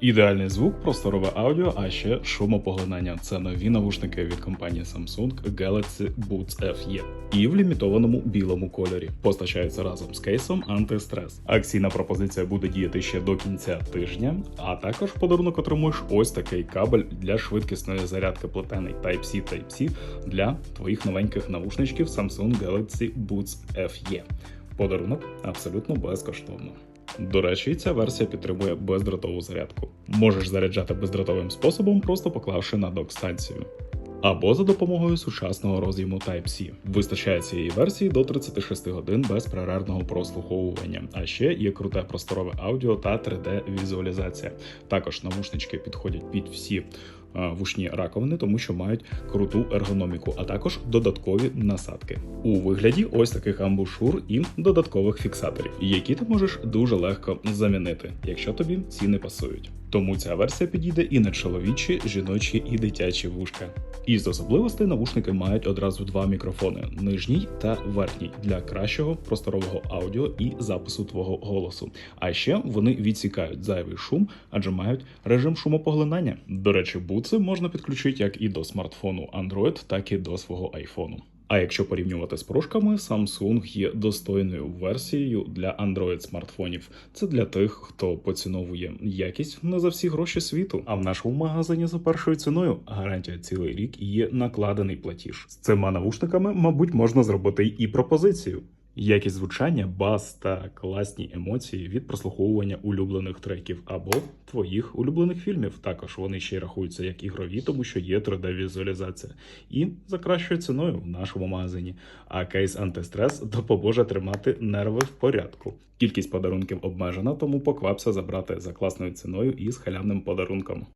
Ідеальний звук, просторове аудіо, а ще шумопоглинання. Це нові навушники від компанії Samsung Galaxy Buds FE. І в лімітованому білому кольорі. Постачаються разом з кейсом антистрес. Акційна пропозиція буде діяти ще до кінця тижня. А також в подарунок отримуєш ось такий кабель для швидкісної зарядки плетений Type-C Type-C для твоїх новеньких навушничків Samsung Galaxy Buds FE. Подарунок абсолютно безкоштовно. До речі, ця версія підтримує бездротову зарядку. Можеш заряджати бездротовим способом, просто поклавши на док-станцію. Або за допомогою сучасного роз'єму Type-C. Вистачає цієї версії до 36 годин безперервного прослуховування. А ще є круте просторове аудіо та 3D-візуалізація. Також навушнички підходять під всі е, вушні раковини, тому що мають круту ергономіку, а також додаткові насадки у вигляді ось таких амбушур і додаткових фіксаторів, які ти можеш дуже легко замінити, якщо тобі ці не пасують. Тому ця версія підійде і на чоловічі, жіночі і дитячі вушка. Із особливостей навушники мають одразу два мікрофони: нижній та верхній для кращого просторового аудіо і запису твого голосу. А ще вони відсікають зайвий шум, адже мають режим шумопоглинання. До речі, буци можна підключити як і до смартфону Android, так і до свого айфону. А якщо порівнювати з прошками, Samsung є достойною версією для Android смартфонів. Це для тих, хто поціновує якість не за всі гроші світу. А в нашому магазині за першою ціною гарантія цілий рік є накладений платіж. З цими навушниками, мабуть, можна зробити і пропозицію. Якість звучання, бас та класні емоції від прослуховування улюблених треків або твоїх улюблених фільмів. Також вони ще й рахуються як ігрові, тому що є 3D-візуалізація. І за кращою ціною в нашому магазині. А кейс антистрес допоможе тримати нерви в порядку. Кількість подарунків обмежена, тому поквапся забрати за класною ціною і з халявним подарунком.